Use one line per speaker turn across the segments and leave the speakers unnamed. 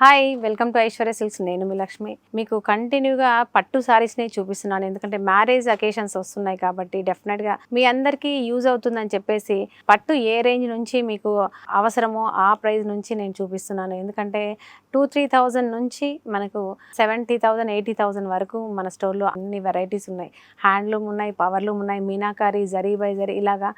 Hi welcome to Aishwarya silks నేను మీ లక్ష్మి. మీకు కంటిన్యూగా పట్టు శారీస్ని చూపిస్తున్నాను. ఎందుకంటే మ్యారేజ్ అకేషన్స్ వస్తున్నాయి కాబట్టి డెఫినెట్గా మీ అందరికీ యూజ్ అవుతుందని చెప్పేసి పట్టు ఏ రేంజ్ నుంచి మీకు అవసరమో ఆ ప్రైస్ నుంచి నేను చూపిస్తున్నాను. ఎందుకంటే టూ త్రీ థౌజండ్ నుంచి మనకు సెవెంటీ థౌజండ్ ఎయిటీ థౌజండ్ వరకు మన స్టోర్లో అన్ని వెరైటీస్ ఉన్నాయి. హ్యాండ్లూమ్ ఉన్నాయి పవర్లూమ్ ఉన్నాయి మీనాకారి జరీ బై జరీ ఇలాగా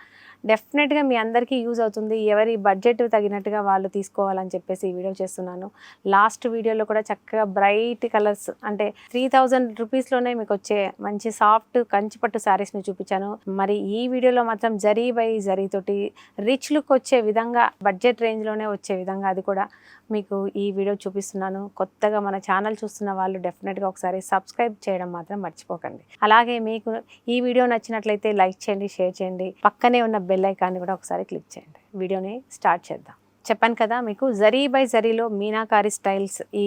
డెఫినెట్గా మీ అందరికీ యూజ్ అవుతుంది. ఎవరి బడ్జెట్ తగినట్టుగా వాళ్ళు తీసుకోవాలని చెప్పేసి ఈ వీడియో చేస్తున్నాను. లాస్ట్ వీడియోలో కూడా చక్కగా బ్రైట్ కలర్స్ అంటే త్రీ థౌజండ్ రూపీస్లోనే మీకు వచ్చే మంచి సాఫ్ట్ కంచిపట్టు శారీస్ని చూపించాను. మరి ఈ వీడియోలో మాత్రం జరీ బై జరీ తోటి రిచ్ లుక్ వచ్చే విధంగా బడ్జెట్ రేంజ్లోనే వచ్చే విధంగా అది కూడా మీకు ఈ వీడియో చూపిస్తున్నాను. కొత్తగా మన ఛానల్ చూస్తున్న వాళ్ళు డెఫినెట్గా ఒకసారి సబ్స్క్రైబ్ చేయడం మాత్రం మర్చిపోకండి. అలాగే మీకు ఈ వీడియో నచ్చినట్లయితే లైక్ చేయండి షేర్ చేయండి. పక్కనే ఉన్న బెల్ ఐకాన్ని కూడా ఒకసారి క్లిక్ చేయండి. వీడియోని స్టార్ట్ చేద్దాం. చెప్పాను కదా మీకు జరీ బై జరీలో మీనాకారి స్టైల్స్ ఈ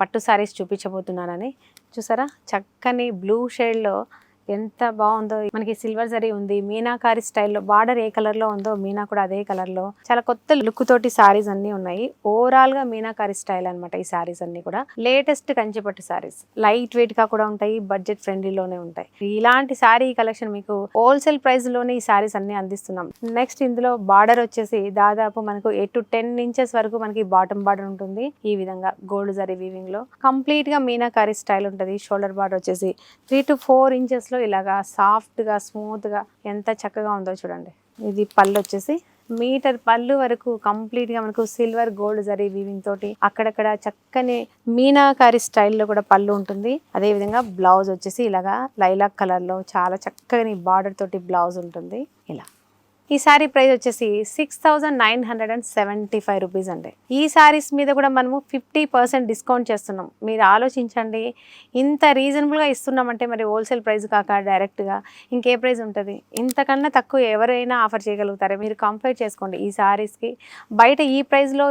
పట్టు శారీస్ చూపించబోతున్నానని చూసారా? చక్కని బ్లూ షేడ్లో ఎంత బాగుందో. మనకి సిల్వర్ జరీ ఉంది. మీనాకారి స్టైల్లో బార్డర్ ఏ కలర్లో ఉందో మీనా కూడా అదే కలర్లో చాలా కొత్త లుక్ తోటి సారీస్ అన్ని ఉన్నాయి. ఓవరాల్గా మీనాకారి స్టైల్ అన్నమాట ఈ సారీస్ అన్ని కూడా. లేటెస్ట్ కంచిపట్టు సారీస్. లైట్ వెయిట్గా కూడా ఉంటాయి. బడ్జెట్ ఫ్రెండ్లీలోనే ఉంటాయి. ఇలాంటి సారీ కలెక్షన్ మీకు హోల్సేల్ ప్రైస్లోనే ఈ సారీస్ అన్ని అందిస్తున్నాం. నెక్స్ట్ ఇందులో బార్డర్ వచ్చేసి దాదాపు మనకు ఎయిట్ టు టెన్ ఇంచెస్ వరకు మనకి బాటమ్ బార్డర్ ఉంటుంది. ఈ విధంగా గోల్డ్ జరీ వీవింగ్లో లో. కంప్లీట్గా మీనాకారి స్టైల్ ఉంటుంది. షోల్డర్ బార్డర్ వచ్చేసి త్రీ టు ఫోర్ ఇంచెస్లో ఇలాగా సాఫ్ట్గా స్మూత్గా స్మూత్గా ఎంత చక్కగా ఉందో చూడండి. ఇది పళ్ళు వచ్చేసి మీటర్ పళ్ళు వరకు కంప్లీట్గా మనకు సిల్వర్ గోల్డ్ జరీ వీవింగ్ తోటి అక్కడక్కడ చక్కని మీనాకారి స్టైల్లో కూడా పళ్ళు ఉంటుంది. అదే విధంగా బ్లౌజ్ వచ్చేసి ఇలాగా లైలాక్ కలర్లో చాలా చక్కని బార్డర్ తోటి బ్లౌజ్ ఉంటుంది. ఇలా. ఈ సారీ ప్రైస్ వచ్చేసి six thousand nine hundred and seventy five rupees అండి. ఈ సారీస్ మీద కూడా మనము ఫిఫ్టీ పర్సెంట్ డిస్కౌంట్ చేస్తున్నాం. మీరు ఆలోచించండి ఇంత రీజనబుల్గా ఇస్తున్నామంటే మరి హోల్సేల్ ప్రైస్ కాక డైరెక్ట్గా ఇంకే ప్రైస్ ఉంటుంది? ఇంతకన్నా తక్కువ ఎవరైనా ఆఫర్ చేయగలుగుతారు? మీరు కంపేర్ చేసుకోండి ఈ సారీస్కి బయట ఈ ప్రైస్లో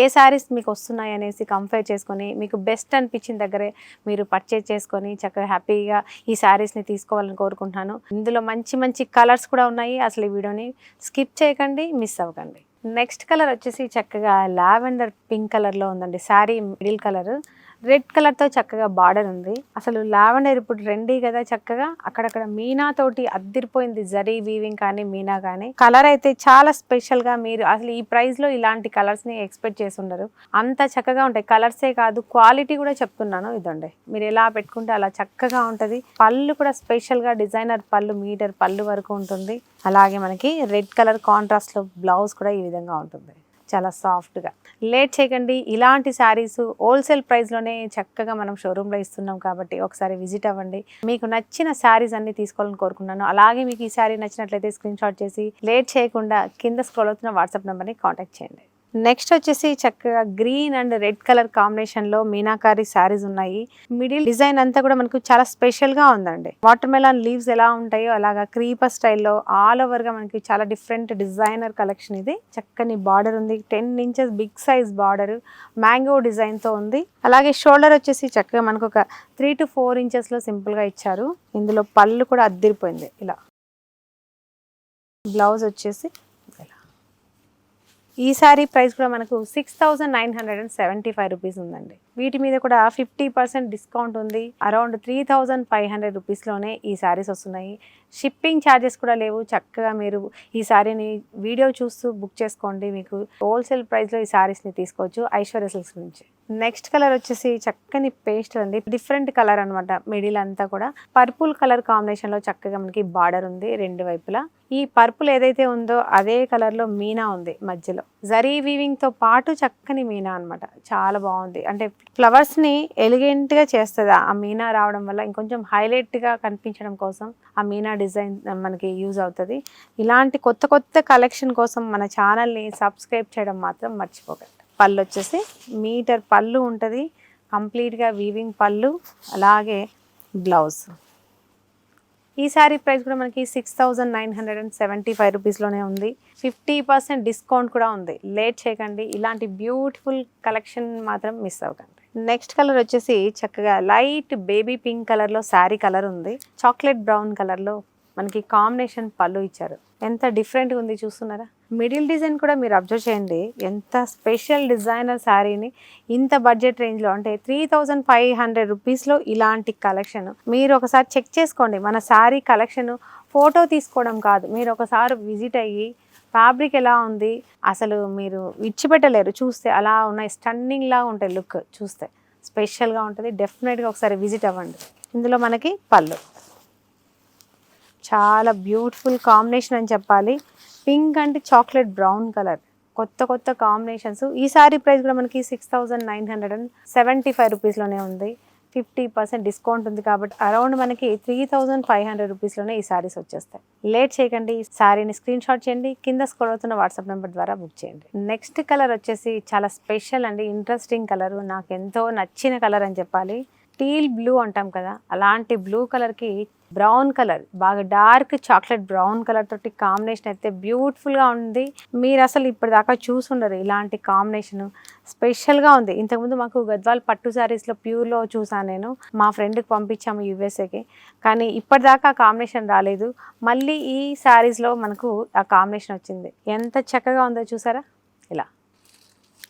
ఏ సారీస్ మీకు వస్తున్నాయి అనేసి కంపేర్ చేసుకొని మీకు బెస్ట్ అనిపించిన దగ్గరే మీరు పర్చేజ్ చేసుకొని చక్కగా హ్యాపీగా ఈ సారీస్ని తీసుకోవాలని కోరుకుంటున్నాను. ఇందులో మంచి మంచి కలర్స్ కూడా ఉన్నాయి. అసలు ఈ వీడియోని స్కిప్ చేయకండి మిస్ అవ్వకండి. నెక్స్ట్ కలర్ వచ్చేసి చక్కగా లావెండర్ పింక్ కలర్లో ఉందండి. Sari middle colour. రెడ్ కలర్తో చక్కగా బార్డర్ ఉంది. అసలు లావెండర్ ఇప్పుడు రెండీ కదా చక్కగా. అక్కడక్కడ మీనా తోటి అద్దిరిపోయింది జరీ వీవింగ్ కానీ మీనా కానీ. కలర్ అయితే చాలా స్పెషల్గా మీరు అసలు ఈ ప్రైస్లో ఇలాంటి కలర్స్ని ఎక్స్పెక్ట్ చేసి ఉండరు. అంత చక్కగా ఉంటాయి. కలర్సే కాదు క్వాలిటీ కూడా చెప్తున్నాను ఇదండి. మీరు ఎలా పెట్టుకుంటే అలా చక్కగా ఉంటుంది. పళ్ళు కూడా స్పెషల్గా డిజైనర్ పళ్ళు మీటర్ పళ్ళు వరకు ఉంటుంది. అలాగే మనకి రెడ్ కలర్ కాంట్రాస్ట్లో బ్లౌజ్ కూడా ఈ విధంగా ఉంటుంది. చాలా సాఫ్ట్గా లేట్ చేయకండి. ఇలాంటి శారీస్ హోల్సేల్ ప్రైస్లోనే చక్కగా మనం షోరూంలో ఇస్తున్నాం కాబట్టి ఒకసారి విజిట్ అవ్వండి. మీకు నచ్చిన శారీస్ అన్ని తీసుకోవాలని కోరుకున్నాను. అలాగే మీకు ఈ శారీ నచ్చినట్లయితే స్క్రీన్ షాట్ చేసి లేట్ చేయకుండా కింద స్క్రోల్ అవుతున్న వాట్సాప్ నెంబర్ని కాంటాక్ట్ చేయండి. నెక్స్ట్ వచ్చేసి చక్కగా గ్రీన్ అండ్ రెడ్ కలర్ కాంబినేషన్లో మీనాకారి శారీస్ ఉన్నాయి. మిడిల్ డిజైన్ అంతా కూడా మనకు చాలా స్పెషల్గా ఉందండి. వాటర్ మెలాన్ లీవ్స్ ఎలా ఉంటాయో అలాగా క్రీపర్ స్టైల్లో ఆల్ ఓవర్గా మనకి చాలా డిఫరెంట్ డిజైనర్ కలెక్షన్ ఇది. చక్కని బార్డర్ ఉంది. Ten inches big size border mango డిజైన్తో ఉంది. అలాగే షోల్డర్ వచ్చేసి చక్కగా మనకు ఒక త్రీ టు ఫోర్ ఇంచెస్లో సింపుల్గా ఇచ్చారు. ఇందులో పళ్ళు కూడా అద్దిరిపోయింది. ఇలా. బ్లౌజ్ వచ్చేసి ఈ సారీ ప్రైస్ కూడా మనకు six thousand nine hundred and seventy five rupees ఉందండి. వీటి మీద కూడా ఫిఫ్టీ పర్సెంట్ డిస్కౌంట్ ఉంది. Around three thousand five hundred రూపీస్లోనే ఈ శారీస్ వస్తున్నాయి. షిప్పింగ్ ఛార్జెస్ కూడా లేవు. చక్కగా మీరు ఈ శారీని వీడియో చూస్తూ బుక్ చేసుకోండి. మీకు హోల్సేల్ ప్రైస్లో ఈ శారీస్ని తీసుకోవచ్చు ఐశ్వర్య సిల్క్స్ నుంచి. నెక్స్ట్ కలర్ వచ్చేసి చక్కని పేస్ట్ అండి. డిఫరెంట్ కలర్ అన్నమాట. మిడిల్ అంతా కూడా. పర్పుల్ కలర్ కాంబినేషన్లో చక్కగా మనకి బార్డర్ ఉంది రెండు వైపులా. ఈ పర్పుల్ ఏదైతే ఉందో అదే కలర్లో మీనా ఉంది మధ్యలో. జరీ వీవింగ్తో పాటు చక్కని మీనా అనమాట చాలా బాగుంది. అంటే ఫ్లవర్స్ని ఎలిగెంట్గా చేస్తుంది ఆ మీనా రావడం వల్ల ఇంకొంచెం హైలైట్గా కనిపించడం కోసం ఆ మీనా డిజైన్ మనకి యూజ్ అవుతుంది. ఇలాంటి కొత్త కొత్త కలెక్షన్ కోసం మన ఛానల్ని సబ్స్క్రైబ్ చేయడం మాత్రం మర్చిపోకండి. పళ్ళు వచ్చేసి మీటర్ పళ్ళు ఉంటుంది. కంప్లీట్గా వీవింగ్ పళ్ళు అలాగే బ్లౌజ్. ఈ శారీ ప్రైస్ కూడా మనకి six thousand nine hundred and seventy five రూపీస్లోనే ఉంది. ఫిఫ్టీ పర్సెంట్ డిస్కౌంట్ కూడా ఉంది. లేట్ చేయకండి. ఇలాంటి బ్యూటిఫుల్ కలెక్షన్ మాత్రం మిస్ అవ్వకండి. నెక్స్ట్ కలర్ వచ్చేసి చక్కగా లైట్ బేబీ పింక్ కలర్లో శారీ కలర్ ఉంది. చాక్లెట్ బ్రౌన్ కలర్లో మనకి కాంబినేషన్ పళ్ళు ఇచ్చారు. ఎంత డిఫరెంట్గా ఉంది చూస్తున్నారా? మిడిల్ డిజైన్ కూడా మీరు అబ్జర్వ్ చేయండి. ఎంత స్పెషల్ డిజైనర్ శారీని ఇంత బడ్జెట్ రేంజ్లో అంటే త్రీ థౌజండ్ ఫైవ్ హండ్రెడ్ రూపీస్లో ఇలాంటి కలెక్షన్ మీరు ఒకసారి చెక్ చేసుకోండి. మన శారీ కలెక్షన్ ఫోటో తీసుకోవడం కాదు. మీరు ఒకసారి విజిట్ అయ్యి ఫ్యాబ్రిక్ ఎలా ఉంది అసలు మీరు విడిచిపెట్టలేరు చూస్తే అలా ఉన్నాయి స్టన్నింగ్లా ఉంటాయి లుక్ చూస్తే స్పెషల్గా ఉంటుంది. డెఫినెట్గా ఒకసారి విజిట్ అవ్వండి. ఇందులో మనకి పళ్ళు. చాలా బ్యూటిఫుల్ కాంబినేషన్ అని చెప్పాలి. Pink and chocolate brown colour కొత్త కొత్త కాంబినేషన్స్ ఈ సారీ ప్రైస్ కూడా మనకి six thousand nine hundred and seventy five రూపీస్లోనే ఉంది. ఫిఫ్టీ పర్సెంట్ డిస్కౌంట్ ఉంది కాబట్టి అరౌండ్ మనకి త్రీ థౌజండ్ ఫైవ్ హండ్రెడ్ రూపీస్లోనే ఈ సారీస్ వచ్చేస్తాయి. లేట్ చేయకండి. ఈ సారీని స్క్రీన్ షాట్ చేయండి. కింద స్క్రోల్ అవుతున్న వాట్సాప్ నెంబర్ ద్వారా బుక్ చేయండి. నెక్స్ట్ కలర్ వచ్చేసి చాలా స్పెషల్ అండి. ఇంట్రెస్టింగ్ కలర్ నాకు ఎంతో నచ్చిన కలర్ అని చెప్పాలి. టీల్ బ్లూ అంటాం కదా అలాంటి బ్లూ కలర్కి బ్రౌన్ కలర్ బాగా డార్క్ చాక్లెట్ బ్రౌన్ కలర్ తోటి కాంబినేషన్ అయితే బ్యూటిఫుల్గా ఉంది. మీరు అసలు ఇప్పటిదాకా చూసుండరు ఇలాంటి కాంబినేషన్. స్పెషల్గా ఉంది. ఇంతకుముందు మాకు గద్వాల్ పట్టు శారీస్లో ప్యూర్లో చూసాను నేను. మా ఫ్రెండ్కి పంపించాము యూఎస్ఏకి కానీ ఇప్పటిదాకా ఆ కాంబినేషన్ రాలేదు. మళ్ళీ ఈ శారీస్లో మనకు ఆ కాంబినేషన్ వచ్చింది. ఎంత చక్కగా ఉందో చూసారా? ఇలా.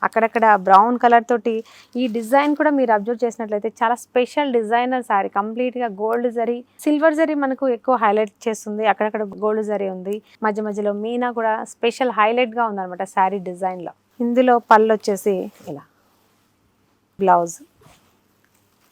అక్కడక్కడ బ్రౌన్ కలర్ తోటి ఈ డిజైన్ కూడా మీరు అబ్జర్వ్ చేసినట్లయితే చాలా స్పెషల్ డిజైనర్ శారీ కంప్లీట్గా గోల్డ్ జరీ. సిల్వర్ జరీ మనకు ఎక్కువ హైలైట్ చేస్తుంది. అక్కడక్కడ గోల్డ్ జరీ ఉంది. మధ్య మధ్యలో మీనా కూడా స్పెషల్ హైలైట్గా ఉందన్నమాట శారీ డిజైన్లో. ఇందులో పళ్ళు వచ్చేసి ఇలా. బ్లౌజ్.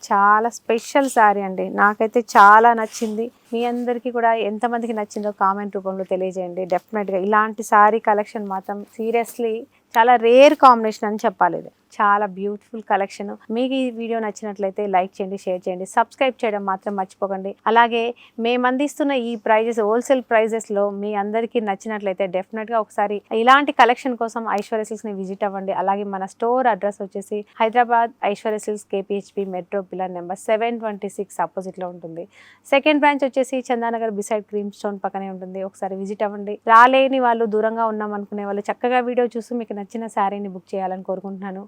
చాలా స్పెషల్ శారీ అండి. నాకైతే చాలా నచ్చింది. మీ అందరికీ కూడా ఎంతమందికి నచ్చిందో కామెంట్ రూపంలో తెలియజేయండి. డెఫినెట్గా ఇలాంటి శారీ కలెక్షన్ మాత్రం సీరియస్లీ చాలా రేర్ కాంబినేషన్ అని చెప్పాలి ఇది. చాలా బ్యూటిఫుల్ కలెక్షన్ మీకు ఈ వీడియో నచ్చినట్లయితే లైక్ చేయండి షేర్ చేయండి సబ్స్క్రైబ్ చేయడం మాత్రం మర్చిపోకండి. అలాగే మేము అందిస్తున్న ఈ ప్రైజెస్ హోల్సేల్ ప్రైజెస్లో మీ అందరికీ నచ్చినట్లయితే డెఫినెట్గా ఒకసారి ఇలాంటి కలెక్షన్ కోసం ఐశ్వర్య సిల్క్స్ని విజిట్ అవ్వండి. అలాగే మన స్టోర్ అడ్రస్ వచ్చేసి Hyderabad Aishwarya silks KPHB metro pillar number seven twenty six ఆపోజిట్లో ఉంటుంది. సెకండ్ బ్రాంచ్ వచ్చేసి చందానగర్ బిసైడ్ క్రీమ్ స్టోన్ పక్కనే ఉంటుంది. ఒకసారి విజిట్ అవ్వండి. రాలేని వాళ్ళు దూరంగా ఉన్నాం అనుకునే వాళ్ళు చక్కగా వీడియో చూసి మీకు నచ్చిన శారీని బుక్ చేయాలని కోరుకుంటున్నాను.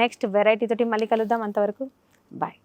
నెక్స్ట్ వెరైటీ తోటి మళ్ళీ కలుద్దాం. అంతవరకు బాయ్.